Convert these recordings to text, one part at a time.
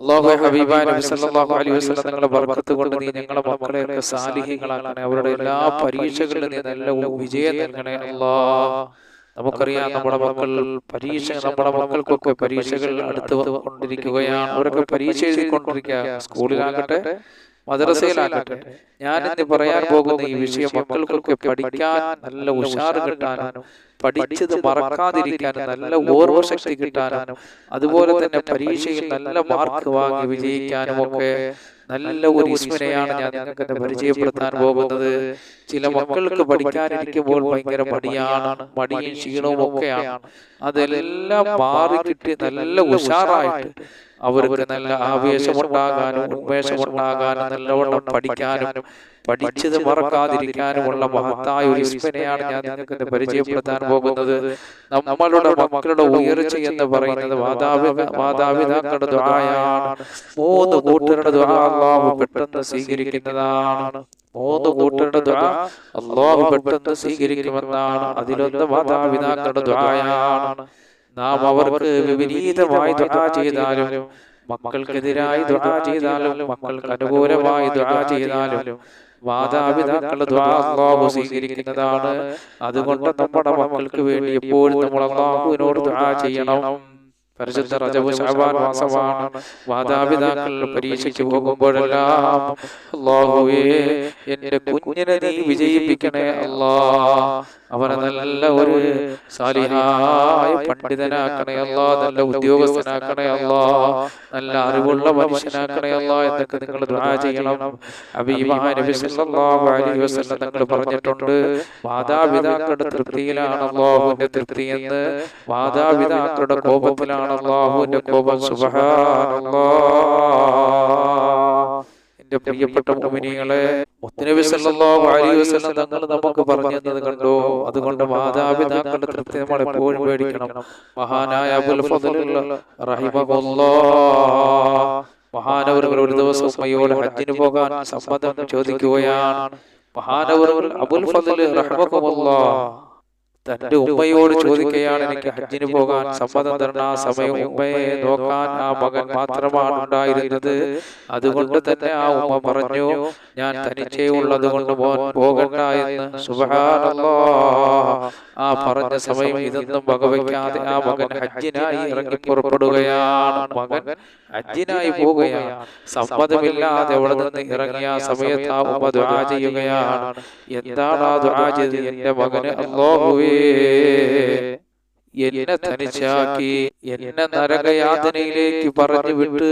അള്ളാഹു സല്ലല്ലാഹു അലൈഹി വസല്ലം നിങ്ങളെ ബർക്കത്ത് കൊണ്ട് നീ ഞങ്ങളെ മക്കളെയൊക്കെ സാലിഹികളാക്കണേ അവരുടെ എല്ലാ പരീക്ഷകളിലും നീ നല്ല വിജയം നൽകണേ. അല്ലാ നമുക്കറിയാം നമ്മുടെ മക്കൾ പരീക്ഷ നമ്മുടെ മക്കൾക്കൊക്കെ പരീക്ഷകൾ അടുത്ത് കൊണ്ടിരിക്കുകയാണ് അവരൊക്കെ പരീക്ഷ എഴുതിക്കൊണ്ടിരിക്കുക സ്കൂളിലാകട്ടെ മദ്രസയിലാകട്ടെ. ഞാൻ ഇന്ന് പറയാൻ പോകുന്ന ഈ വിഷയം മക്കൾക്കൊക്കെ പഠിക്കാൻ നല്ല ഉഷാറ് കിട്ടാനും പഠിച്ചത് മറക്കാതിരിക്കാൻ നല്ല ഓർമ്മശക്തി കിട്ടാനും അതുപോലെ തന്നെ പരീക്ഷയിൽ നല്ല മാർക്ക് വാങ്ങി വിജയിക്കാനും ഒക്കെ നല്ല ഒരു ഇസ്മിനെയാണ് ഞാൻ നിങ്ങൾക്ക് പരിചയപ്പെടുത്താൻ പോകുന്നത്. ചില മക്കൾക്ക് പഠിക്കാനിരിക്കുമ്പോൾ ഭയങ്കര മടിയാണ്. മടിയും ക്ഷീണവും ഒക്കെയാണ്. അതെല്ലാം മാറി കിട്ടി നല്ല ഉഷാറായിട്ട് അവർക്ക് നല്ല ആവേശമുണ്ടാകാനും ഉന്മേഷമുണ്ടാകാനും നല്ലവണ്ണം പഠിക്കാനും പഠിച്ചത് മറക്കാതിരിക്കാനുമുള്ള മഹത്തായ ഒരു ഇസ്മനെയാണ് ഞാൻ നിങ്ങൾക്ക് പരിചയപ്പെടുത്താൻ പോകുന്നത്. നമ്മളുടെ മക്കളുടെ ഉയർച്ച എന്ന് പറയുന്നത് മാതാപിത മാതാപിതാക്കളുടെ ദ്വായാണ് മൂന്ന് കൂട്ടരുടെ ദ്വാ അള്ളാഹു പെട്ടെന്ന് സ്വീകരിക്കുന്നതാണ്. മൂന്ന് കൂട്ടരുടെ ദ്വാ അള്ളാഹു പെട്ടെന്ന് സ്വീകരിക്കുമെന്നാണ്. അതിലൊന്ന് മാതാപിതാക്കളുടെ ദ്വായാണ് നാം അവർക്ക് വിപരീതമായി ദുആ ചെയ്താലും മക്കൾക്കെതിരായി ദുആ ചെയ്താലും മക്കൾക്ക് അനുകൂലമായി ദുആ ചെയ്താലും മാതാപിതാക്കളുടെ ദ്വാഹു സ്വീകരിക്കുന്നതാണ്. അതുകൊണ്ട് നമ്മുടെ മക്കൾക്ക് വേണ്ടി എപ്പോഴും നമ്മൾ അള്ളാഹുവിനോട് ദുആ ചെയ്യണം. പരിശുദ്ധ റജബ് ശഅബാൻ മാസമാണ്. മാതാപിതാക്കൾ പരീക്ഷയ്ക്ക് പോകുമ്പോഴെല്ലാം അള്ളാഹുവേ എന്റെ കുഞ്ഞിനെ നീ വിജയിപ്പിക്കണേ അല്ലാ. അവനെ നല്ല ഒരു സാലിഹായ പണ്ഡിതനാക്കണേ അല്ലാ നല്ല ഉദ്യോഗസ്ഥനാക്കണേ അല്ലാ നല്ല അറിവുള്ള മനുഷ്യനാക്കണേ അല്ലാ എന്നൊക്കെ നിങ്ങൾ ദുആ ചെയ്യണം. ഹബീബായ നബി അലൈഹി വസല്ലം തങ്ങൾ പറഞ്ഞിട്ടുണ്ട് മാതാപിതാക്കളുടെ തൃപ്തിയിലാണ് അല്ലാഹുവിന്റെ തൃപ്തി എന്ന്. മാതാപിതാക്കളുടെ കോപത്തിലാണ് അല്ലാഹുവിന്റെ കോപം. സുബ്ഹാനല്ലാഹ് എന്റെ പ്രിയപ്പെട്ട മുഅ്മിനീങ്ങളെ നബി സല്ലല്ലാഹു അലൈഹി വസല്ലം തങ്ങൾ നമുക്ക് പറഞ്ഞു തന്നത് കണ്ടോ? അതുകൊണ്ട് മാതാപിതാക്കളുടെ തൃപ്തി നമ്മൾ എപ്പോഴും പേടിക്കണം. മഹാനായ അബുൽ ഫضل റഹിമഹുല്ലാഹ്. മഹാനവർ ഒരു ദിവസം ഉമ്മയോട് ഹജ്ജിന് പോകാൻ സമ്മതം ചോദിക്കുകയാണ്. മഹാനവർ അബുൽ ഫضل റഹിമഹുല്ലാഹ്. തന്റെ ഉമ്മയോട് ചോദിക്കുകയാണ് എനിക്ക് ഹജ്ജിന് പോകാൻ സമ്മതം തരണ സമയം ഉമ്മയെ നോക്കാൻ ആ മകൻ മാത്രമാണ് ഉണ്ടായിരുന്നത്. അതുകൊണ്ട് തന്നെ ആ ഉമ്മ പറഞ്ഞു ഞാൻ തനിച്ചേ ഉള്ളത് കൊണ്ട് പോകണ്ട എന്ന് സുബ്ഹാനല്ലാഹ് ആ പറഞ്ഞ സമയം ഇതൊന്നും വകവയ്ക്കാതെ ആ മകൻ ഹജ്ജിനായി ഇറങ്ങി പുറപ്പെടുകയാണ് മകൻ. ഹജ്ജിനായി പോവുകയാണ് സമ്മതമില്ലാതെ അവിടെ നിന്ന് ഇറങ്ങിയ സമയത്ത് ആ ഉമ്മ ദുആ ചെയ്യുകയാണ്. എന്താണ് ആ ദുആ ചെയ്തത് എന്റെ മകന്? അല്ലാഹുവേ. എന്നെ തനിച്ചാക്കി എന്നെ നരകയാതനയിലേക്ക് പറഞ്ഞു വിട്ട്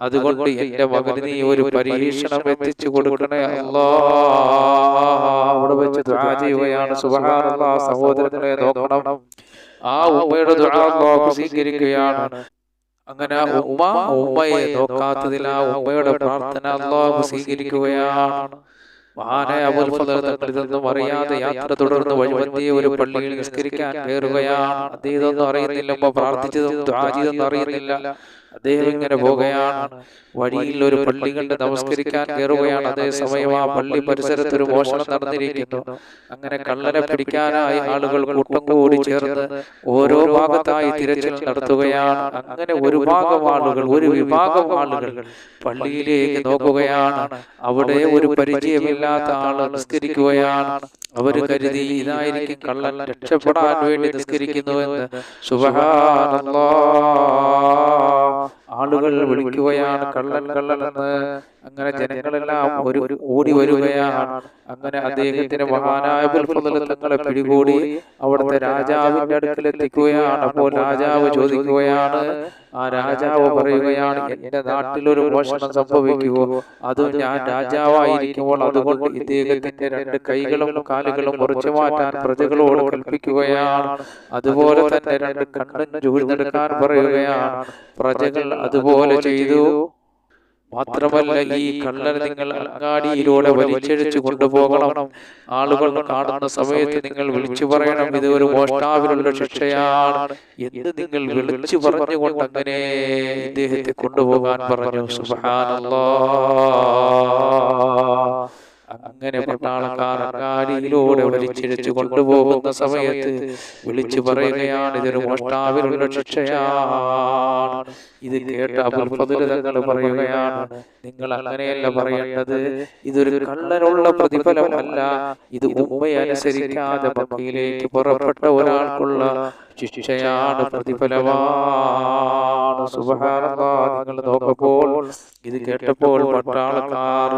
അതുകൊണ്ട് എന്റെ മകന് നീ ഒരു പരീക്ഷണം എത്തിച്ചു കൊടുക്കണേ അല്ലാ. അവിടെ വെച്ച് സുബ്ഹാനല്ലാഹ് സഹോദരങ്ങളെ നോക്കണം. ആ ഉമ്മയുടെ അല്ലാഹു സ്വീകരിക്കുകയാണ്. അങ്ങനെ ഉമ്മ ഉമ്മയെ നോക്കാത്തതിൽ ആ ഉമ്മയുടെ പ്രാർത്ഥന അല്ലാഹു സ്വീകരിക്കുകയാണ്. മഹാനായ അബുൽ ഫദൽ തങ്ങൾ അറിയാതെ യാത്ര തുടർന്ന് വഴിവന്തിയ ഒരു പള്ളിയിൽ നിസ്കരിക്കാൻ കയറുകയാണ്. അദ്ദേഹം ഇതൊന്നും അറിയുന്നില്ല പ്രാർത്ഥിച്ചതും ദുആ ചെയ്തൊന്നും അറിയുന്നില്ല അദ്ദേഹം ഇങ്ങനെ പോകുകയാണ്. വഴിയിൽ ഒരു പള്ളി കണ്ട് നമസ്കരിക്കാൻ കയറുകയാണ്. അതേ സമയം ആ പള്ളി പരിസരത്ത് ഒരു മോഷണം നടന്നിരിക്കുന്നു. അങ്ങനെ കള്ളനെ പിടിക്കാനായി ആളുകൾ കൂട്ടം കൂടി ചേർന്ന് ഓരോ ഭാഗത്തായി തിരച്ചിൽ നടത്തുകയാണ്. അങ്ങനെ ഒരു ഭാഗം ആളുകൾ ഒരു വിഭാഗം ആളുകൾ പള്ളിയിലേക്ക് നോക്കുകയാണ്. അവിടെ ഒരു പരിചയമില്ലാത്ത ആൾ നിസ്കരിക്കുകയാണ്. അവർ കരുതി ഇതായിരിക്കും കള്ളൻ രക്ഷപ്പെടാൻ വേണ്ടി നിസ്കരിക്കുന്നു എന്ന്. സുബഹാനല്ലാഹ്. ആളുകൾ വിളിക്കുകയാണ് കള്ളൻ കള്ളൻ എന്ന് അങ്ങനെ ജനങ്ങളെല്ലാം ഒരു ഓടി വരികയാണ്. അങ്ങനെ അദ്ദേഹത്തിന്റെ മഹാനായ പുൽഫുലങ്ങളെ തങ്ങളെ പിടികൂടി അവിടുത്തെ രാജാവിന്റെ അടുക്കൽ എത്തിക്കുകയാണ്. അപ്പോൾ രാജാവ് ചോദിക്കുകയാണ് ആ രാജാവ് പറയുകയാണ് എന്റെ നാട്ടിലൊരു മോഷണം സംഭവിക്കുമോ അതും ഞാൻ രാജാവായിരിക്കുമ്പോൾ അതുകൊണ്ട് ഇദ്ദേഹത്തിന്റെ രണ്ട് കൈകളും കാലുകളും മുറിച്ചു മാറ്റാൻ പ്രജകളോട് കൽപ്പിക്കുകയാണ്. അതുപോലെ തന്നെ രണ്ട് കണ്ണും ചൂഴ്ന്നെടുക്കാൻ പറയുകയാണ്. പ്രജകൾ അതുപോലെ ചെയ്തു. മാത്രമല്ല ഈ കള്ളനെ നിങ്ങൾ അങ്ങാടിയിലൂടെ വലിച്ചഴിച്ചു കൊണ്ടുപോകണം. ആളുകൾ കാണുന്ന സമയത്ത് നിങ്ങൾ വിളിച്ചു പറയണം. ഇത് ഒരു മോഷ്ടാവിനുള്ള ശിക്ഷയാണ്. എന്ന് നിങ്ങൾ വിളിച്ചു പറഞ്ഞുകൊണ്ട് അങ്ങനെ ഇദ്ദേഹത്തെ കൊണ്ടുപോകാൻ പറഞ്ഞു. സുബ്ഹാനല്ലാഹ് അങ്ങനെ പട്ടാളക്കാർ വിളിച്ചിരിച്ചു കൊണ്ടുപോകുന്ന സമയത്ത് വിളിച്ചു പറയുകയാണ് ഇതൊരു മോഷ്ടാവിനുള്ള ശിക്ഷയാണ്. ഇത് കേട്ട അബുൽ ഫദ്ൽ തങ്ങൾ പറയുകയാണ്. നിങ്ങൾ അങ്ങനെയല്ല പറയേണ്ടത് ഇതൊരു കള്ളനുള്ള പ്രതിഫലമല്ല. ഇത് ഉമ്മയെ അനുസരിക്കാതെ മക്കയിലേക്ക് പുറപ്പെട്ട ഒരാൾക്കുള്ള ശിക്ഷയാണ് പ്രതിഫലമാണ് നിങ്ങൾ നോക്കുമ്പോൾ ഇത് കേട്ടപ്പോൾ പട്ടാളക്കാർ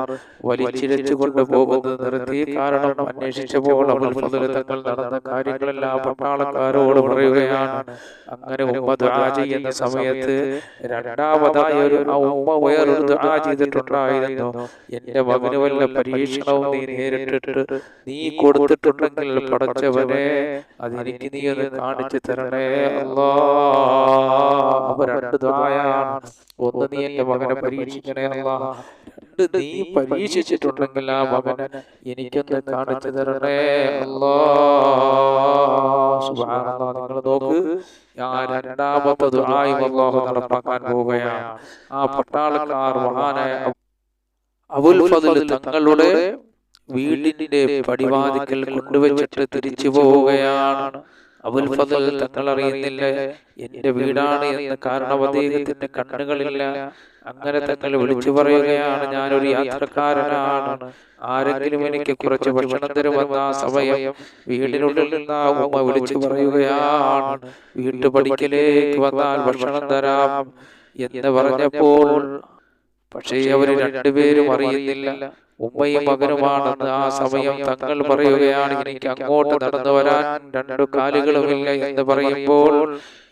വലിച്ചിരച്ചു കൊണ്ടുപോകുന്നത് നിർത്തി. കാരണം അന്വേഷിച്ചപ്പോൾ അവൾ തങ്ങൾ നടന്ന കാര്യങ്ങളെല്ലാം പട്ടാളക്കാരോട് പറയുകയാണ്. അങ്ങനെ ഉമ്മ ദുആ ചെയ്യുന്ന സമയത്ത് രണ്ടാമതായി ഒരു ഉമ്മ വേറൊരു ദുആ ചെയ്തിട്ടുണ്ടായിരുന്നു. എന്റെ മകന് വല്ല പരീക്ഷണവും നീ നേരിട്ടിട്ട് നീ കൊടുത്തിട്ടുണ്ടെങ്കിൽ പടച്ചവനെ അതെനിക്ക് നീ ഒന്ന് കാണിച്ചു തരണേ അല്ലാ. അപ്പൊ രണ്ട് ദുആയാണ്. ഒന്ന് നീ എന്റെ മകനെ പരീക്ഷിക്കണേ അല്ലാ. രണ്ട് നീ പരീക്ഷിച്ചിട്ടുണ്ടെങ്കിൽ ആ മകന് എനിക്കൊന്ന് കാണിച്ചു തരണേ അല്ലാ. നിങ്ങൾ നോക്ക്. ആ രണ്ടാമത്തെ ദുആയും അല്ലാഹു നടപ്പാക്കാൻ പോവുകയാണ്. ആ പട്ടാളക്കാർ മഹാനായ അബുൽ ഫദ്ൽ തങ്ങളുടെ വീടിന്റെ പടിവാതിക്കൽ കൊണ്ടുവച്ചിട്ട് തിരിച്ചു പോവുകയാണ്. അബുൽ ഫതൽ തങ്ങൾ അറിയുന്നില്ല. എന്റെ വീടാണ് എന്ന് കാരണം അദ്ദേഹത്തിന്റെ കണ്ണുകളില്ല. അങ്ങനെ തങ്ങൾ വിളിച്ചു പറയുകയാണ്. ഞാനൊരു യാത്രക്കാരനാണ്. ആരെങ്കിലും എനിക്ക് കുറച്ച് ഭക്ഷണം തരുമെന്ന ആ സമയം. വീടിനുള്ളിൽ നിന്ന് ഉമ്മ വിളിച്ചു പറയുകയാണ്. വീട്ടുപടിക്കലേക്ക് വന്നാൽ ഭക്ഷണം തരാം എന്ന് പറഞ്ഞപ്പോൾ പക്ഷേ അവർ രണ്ടുപേരും അറിയുന്നില്ല. ഉമ്മയും മകനുമാണെന്ന് ആ സമയം തങ്ങൾ പറയുകയാണ് എനിക്ക് അങ്ങോട്ട് നടന്നു വരാൻ രണ്ടു കാലുകളുമില്ല എന്ന് പറയുമ്പോൾ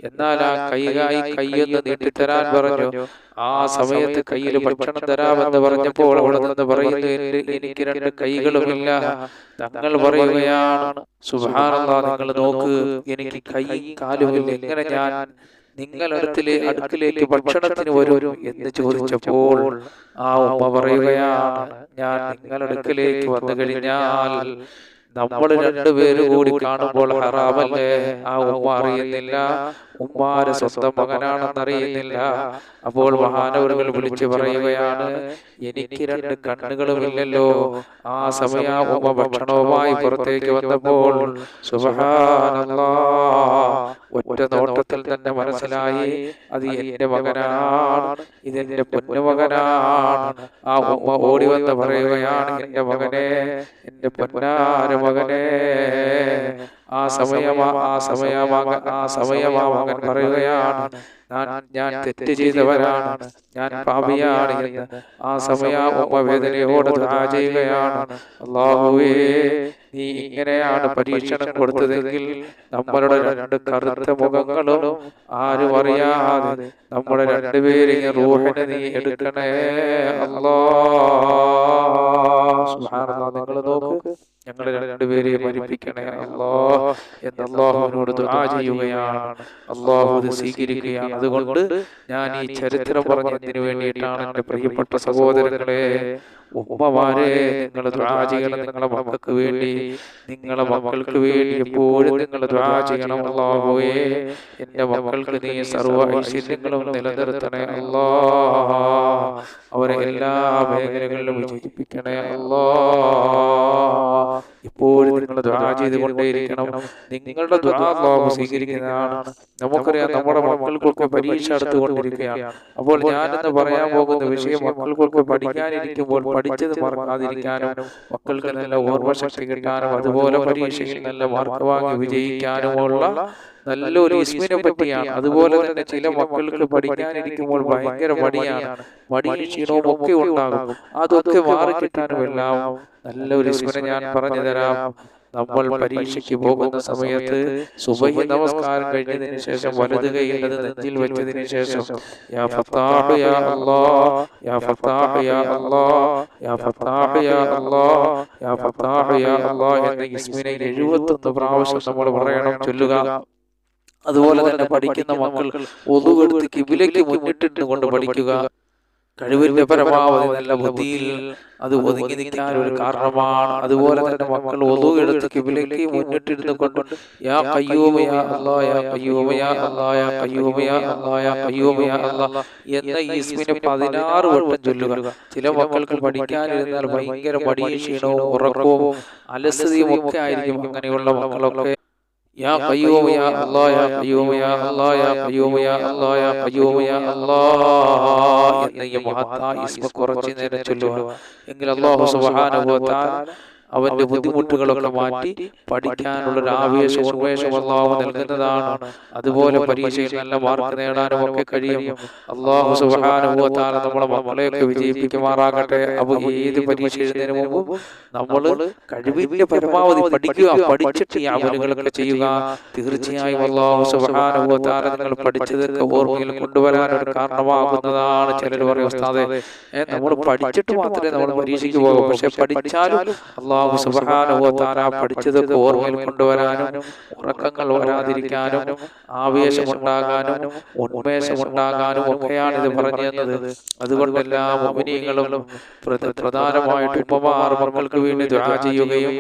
എന്നാൽ ആ കൈകായി കൈയൊന്ന് നീട്ടിത്തരാൻ പറഞ്ഞു. ആ സമയത്ത് കയ്യിൽ ഭക്ഷണം തരാമെന്ന് പറഞ്ഞപ്പോൾ അവിടെ നിന്ന് പറയുന്നു എനിക്ക് രണ്ട് കൈകളുമില്ല. തങ്ങൾ പറയുകയാണ്. സുബാനല്ലാ നിങ്ങൾ നോക്ക്. എനിക്ക് കൈ കാലുമില്ല. എങ്ങനെ ഞാൻ നിങ്ങളടുത്തിലെ അടുക്കിലേക്ക് ഭക്ഷണത്തിന് വരും എന്ന് ചോദിച്ചപ്പോൾ ആ ഉമ്മ പറയുകയാണ് ഞാൻ നിങ്ങളടുക്കിലേക്ക് വന്നു കഴിഞ്ഞാൽ നമ്മൾ രണ്ടുപേരും കൂടി കാണുമ്പോൾ ഹറാമല്ലേ? ആ ഉമ്മ അറിയുന്നില്ല ഉമ്മാരെ സ്വന്തം മകനാണെന്ന് അറിയുന്നില്ല അപ്പോൾ മഹാനവരുകൾ വിളിച്ചു പറയുകയാണ് എനിക്ക് രണ്ട് കണ്ണുകളുമില്ലല്ലോ ആ സമയ ഉമ്മ ഭക്ഷണവുമായി പുറത്തേക്ക് വന്നപ്പോൾ സുബ്ഹാനല്ലാ. ഒറ്റ നോട്ടത്തിൽ തന്നെ മനസ്സിലായി അത് എന്റെ മകനാണ് ഇതെന്റെ പൊന്നുമകനാണ് ആ ഉമ്മ ഓടി വന്ന് പറയുകയാണ് എന്റെ മകനെ എന്റെ പൊന്നാര മകനെ. ആ സമയമാ ആ സമയമാക ആ സമയമാ മകൻ പറയുകയാണ് ഞാൻ ഞാൻ തെറ്റ് ചെയ്തവരാണ് ഞാൻ പാപിയാണ് എന്ന്. ആ സമയ വേദനയോട് ചെയ്യുകയാണ് അള്ളാഹുവേ നീ ഇങ്ങനെയാണ് പരീക്ഷണം കൊടുത്തതെങ്കിൽ നമ്മളുടെ രണ്ട് കറുത്ത മുഖങ്ങളും ആരും അറിയാതെ നമ്മുടെ രണ്ടുപേരെയും റൂഹിനെ നീ എടുക്കണേ അല്ലാ. സുബ്ഹാനല്ലാഹ് നിങ്ങൾ നോക്ക് രണ്ടുപേരെ മരിപ്പിക്കണേ. അല്ലാ എന്ന് അള്ളാഹുവിനോട് ദുആ ചെയ്യുകയാണ്. അള്ളാഹു സ്വീകരിക്കുകയാണ്. അതുകൊണ്ട് ഞാൻ ഈ ചരിത്രം പറഞ്ഞതിന് വേണ്ടിയിട്ടാണ് എന്റെ പ്രിയപ്പെട്ട സഹോദരങ്ങളെ ഉമ്മമാരെ നിങ്ങൾ ദുആ ചെയ്യണം നിങ്ങളെ മക്കൾക്ക് വേണ്ടി നിങ്ങളെ മക്കൾക്ക് വേണ്ടി എപ്പോഴും നിങ്ങൾ ദുആ ചെയ്യണം എന്റെ മക്കൾക്ക് നീ സർവ ഐശ്വര്യങ്ങളും നിലനിർത്തണേ അല്ലാ അവരെ എല്ലാ മേഖലകളിലും വിജയിപ്പിക്കണേ അല്ലാ ഇപ്പോഴും നിങ്ങൾ ദുആ ചെയ്തുകൊണ്ടേയിരിക്കണം. നിങ്ങളുടെ അല്ലാഹു സ്വീകരിക്കുന്നതാണ്. നമുക്കറിയാം നമ്മുടെ മക്കൾക്കൊക്കെ പരീക്ഷ എടുത്തുകൊണ്ടിരിക്കുകയാണ്. അപ്പോൾ ഞാനെന്ന് പറയാൻ പോകുന്ന വിഷയം മക്കൾക്കൊക്കെ പഠിക്കാനിരിക്കുമ്പോൾ പഠിച്ചത് മറക്കാതിരിക്കാനും മക്കൾക്ക് നല്ല ഓർമ്മശക്തി കിട്ടാനും അതുപോലെ പരീക്ഷയിൽ നല്ല മാർക്ക് വാങ്ങി വിജയിക്കാനുമുള്ള നല്ലൊരു ഇസ്മിനെ പറ്റിയാണ്. അതുപോലെ തന്നെ ചില മക്കൾക്ക് പഠിക്കാനിരിക്കുമ്പോൾ ഭയങ്കര മടിയാണ്. മടിയും ക്ഷീണവും ഒക്കെ ഉണ്ടാകും. അതൊക്കെ മാറി കിട്ടാനും എല്ലാം നല്ലൊരു ഇസ്മിനെ ഞാൻ പറഞ്ഞു തരാം. നമ്മൾ പരീക്ഷയ്ക്ക് പോകുന്ന സമയത്ത് സുബഹി നമസ്കാരം കഴിഞ്ഞതിന് ശേഷം വലത് കൈയുള്ളത് നെഞ്ചിൽ വെച്ചതിന് ശേഷം യാ ഫത്താഹ് യാ അല്ലാഹ് യാ ഫത്താഹ് യാ അല്ലാഹ് യാ ഫത്താഹ് യാ അല്ലാഹ് യാ ഫത്താഹ് യാ അല്ലാഹ് എന്ന ഇസ്മിനെ എഴുപത്തൊന്ന് പ്രാവശ്യം നമ്മൾ പറയണം ചൊല്ലുക. അതുപോലെ തന്നെ പഠിക്കുന്ന മക്കൾ ഒതുവെടുത്ത് കിബിലേക്ക് മുന്നിട്ടിട്ട് കൊണ്ട് പഠിക്കുക. കഴിവിന്റെ പരമാവധി നല്ല ബുദ്ധിയിൽ അത് ഒതുങ്ങി നിൽക്കാൻ ഒരു കാരണമാണ്. അതുപോലെ തന്നെ മക്കൾ ഒതു എടുത്ത് കിബിലേക്ക് മുന്നിട്ടിരുന്നു കൊണ്ട് യാ കയ്യൂമ യാ അല്ലാ യാ കയ്യൂമ യാ അല്ലാ യാ കയ്യൂമ യാ അല്ലാ യാ കയ്യൂമ യാ അല്ലാ എന്ന ഈസ്മിനെ പതിനാറ് വട്ടം ചൊല്ലുക. ചില മക്കൾക്ക് പഠിക്കാനിരുന്നാൽ ഭയങ്കര പടിയും ക്ഷീണവും ഉറക്കവും അലസതയും ഒക്കെ ആയിരിക്കും അങ്ങനെയുള്ള മക്കളൊക്കെ. യാ ഖയ്യൂം യാ അല്ലാ യാ ഖയ്യൂം യാ അല്ലാ യാ ഖയ്യൂം യാ അല്ലാ യാ ഖയ്യൂം യാ അല്ലാ എന്ന ഈ മഹത്തായ ഇസ്മ കുറച്ച് നേരം ചൊല്ലുക എങ്കിൽ അല്ലാഹു സുബ്ഹാനഹു വ തആല അവന്റെ ബുദ്ധിമുട്ടുകളൊക്കെ മാറ്റി പഠിക്കാനുള്ള ഒരു ആവേശം ഉന്മേഷം അള്ളാഹു നൽകുന്നതാണ്. അതുപോലെ പരീക്ഷയിൽ നല്ല മാർക്ക് നേടാനും ഒക്കെ കഴിയും. അള്ളാഹു സുബാനുഭവത്താൽ നമ്മളെ മക്കളെയൊക്കെ വിജയിപ്പിക്കുമാറാകട്ടെ. അപ്പൊ ഏത് പരീക്ഷ എഴുതുന്നതിന് മുമ്പ് നമ്മൾ കഴിവിന്റെ പരമാവധി പഠിക്കുക പഠിച്ചിട്ട് ഈ അവനുകളൊക്കെ ചെയ്യുക. തീർച്ചയായും അള്ളാഹു സുബാനുഭവത്താൽ നിങ്ങൾ പഠിച്ചതൊക്കെ ഓർമ്മയിൽ കൊണ്ടുവരാൻ ഒരു കാരണമാകുന്നതാണ് ചിലർ പറയും ഉസ്താദെ നമ്മൾ പഠിച്ചിട്ട് മാത്രമേ നമ്മൾ പരീക്ഷയ്ക്ക് പോകൂ. പക്ഷെ പഠിച്ചാലും അള്ളാഹു അള്ളാഹു സുബാനുഭവത്താല പഠിച്ചതൊക്കെ ഓർമ്മയിൽ കൊണ്ടുവരാനും ഉറക്കങ്ങൾ വരാതിരിക്കാനും ആവേശമുണ്ടാകാനും ഉന്മേഷമുണ്ടാകാനും ഒക്കെയാണ് ഇത് പറഞ്ഞു അതുകൊണ്ട് എല്ലാ മോമിനിയങ്ങളും പ്രധാനമായിട്ട് ഉപ്പമാർ മക്കൾക്ക് വേണ്ടി ദുആ ചെയ്യുകയും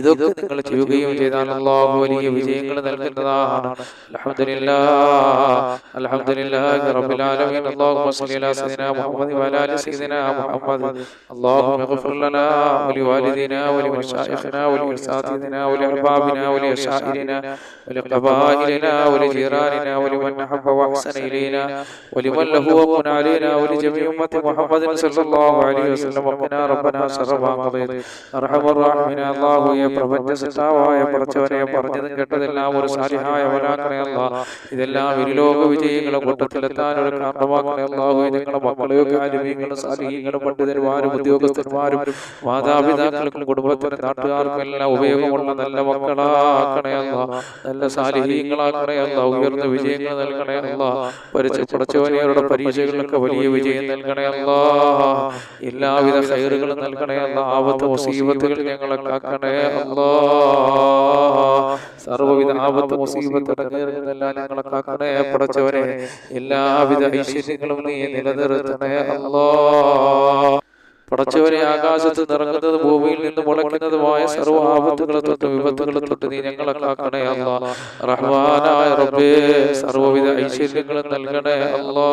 ഇതൊക്കെ നിങ്ങൾ ചെയ്യുകയും ചെയ്താൽ അള്ളാഹു വലിയ വിജയങ്ങൾ നൽകുന്നതാണ്. അൽഹംദുലില്ലാഹ് അൽഹംദുലില്ലാഹി റബ്ബിൽ ആലമീൻ. അല്ലാഹുമ്മ സ്വല്ലി അലാ സയ്യിദിനാ മുഹമ്മദ് വഅലാ ആലി സയ്യിദിനാ മുഹമ്മദ്. അല്ലാഹുമ്മ ഇഗ്ഫിർ ലനാ വലിവാലിദിനാ വലി ولمشايخنا ولأساتذتنا ولأحبابنا ولأشائرنا ولقبائلنا ولجيراننا ولمن أحب وأحسن إلينا ولمن له وقن علينا ولجميع أمة محمد صلى الله عليه وسلم وقنا ربنا شر ما قضيت أرحم الراحمين الله يا പ്രപഞ്ച സൃഷ്ടാവായ പറച്ചവനെ പറഞ്ഞതും കേട്ടതെല്ലാം ഒരു സാരിഹായ വലാക്കണേ അല്ല ഇതെല്ലാം ഇരുലോക വിജയങ്ങളെ കൂട്ടത്തിലെത്താൻ ഒരു കാരണമാക്കണേ അള്ളാഹു ഞങ്ങളുടെ മക്കളെയൊക്കെ ആരോഗ്യങ്ങളും സാലിഹ്യങ്ങളും പണ്ഡിതന്മാരും ഉദ്യോഗസ്ഥന്മാരും മാതാപിതാക്കൾക്കും കുടുംബത്തിനും നാട്ടുകാർക്കും എല്ലാം ഉപയോഗമുള്ള നല്ല മക്കളാക്കണയല്ല നല്ല സാലിഹീങ്ങളാക്കണയല്ല ഉയർന്ന വിജയങ്ങൾ നൽകണയല്ല പരിച്ച് പടച്ചവനെയവരുടെ പരീക്ഷകളിലൊക്കെ വലിയ വിജയം നൽകണയല്ല എല്ലാവിധ ഹൈറുകളും നൽകണയല്ല ആപത്ത് മുസീബത്തുകൾ ഞങ്ങളെ കാക്കണേ സർവവിധ ആപത്ത് മുസീബത്തുകളെല്ലാം ഞങ്ങളെ കാക്കണേ പടച്ചവനെ എല്ലാവിധ ഐശ്വര്യങ്ങളും നീ നിലനിർത്തണേ അല്ലാ. പടച്ചവരെ ആകാശത്ത് നിറങ്ങുന്നത് ഭൂമിയിൽ നിന്ന് മുളയ്ക്കുന്നതുമായ സർവ ആപത്തുകളെ തൊട്ട് വിപത്തുകളെ തൊട്ട് നീ ഞങ്ങളെ കാക്കണേ അല്ല. റഹ്മാനായ റബ്ബേ സർവവിധ ഐശ്വര്യങ്ങളും നൽകണേ അല്ലാ.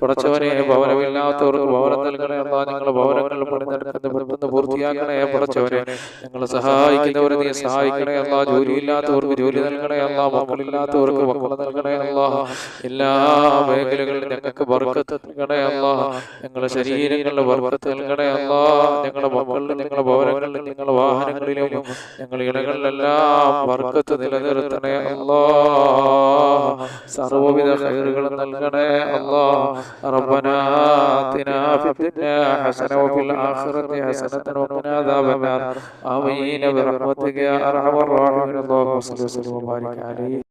പടച്ചവനെ ഭവനമില്ലാത്തവർക്ക് ഭവനം നൽകണേ അല്ല. ഞങ്ങൾ ഭവനങ്ങൾ പണിതെടുക്കുന്ന പെട്ടെന്ന് പൂർത്തിയാക്കണേ പടച്ചവനെ. ഞങ്ങളെ സഹായിക്കുന്നവരെ നീ സഹായിക്കണേ അല്ല. ജോലിയില്ലാത്തവർക്ക് ജോലി നൽകണേ അല്ല. മക്കളില്ലാത്തവർക്ക് മക്കളെ നൽകണേ അല്ല. എല്ലാ മേഖലകളിലും ഞങ്ങൾക്ക് ബർക്കത്ത് നൽകണേ അല്ല. ഞങ്ങളുടെ ശരീരം ഞങ്ങളുടെ വർഗത്ത് നൽകണേ അല്ല ഞങ്ങളുടെ മക്കളിലും ഞങ്ങളുടെ ഭവനങ്ങളിലും ഞങ്ങളുടെ വാഹനങ്ങളിലും ഞങ്ങളുടെ ഇടങ്ങളിലെല്ലാം വർഗത്ത് നിലനിർത്തണേ അല്ലാ സർവവിധ ഹൈറുകളും നൽകണേ അല്ലാ ربنا آتنا في الدنيا حسنة وفي الآخرة حسنة وقنا عذاب النار آمين برحمتك يا أرحم الراحمين اللهم صل وسلم وبارك عليه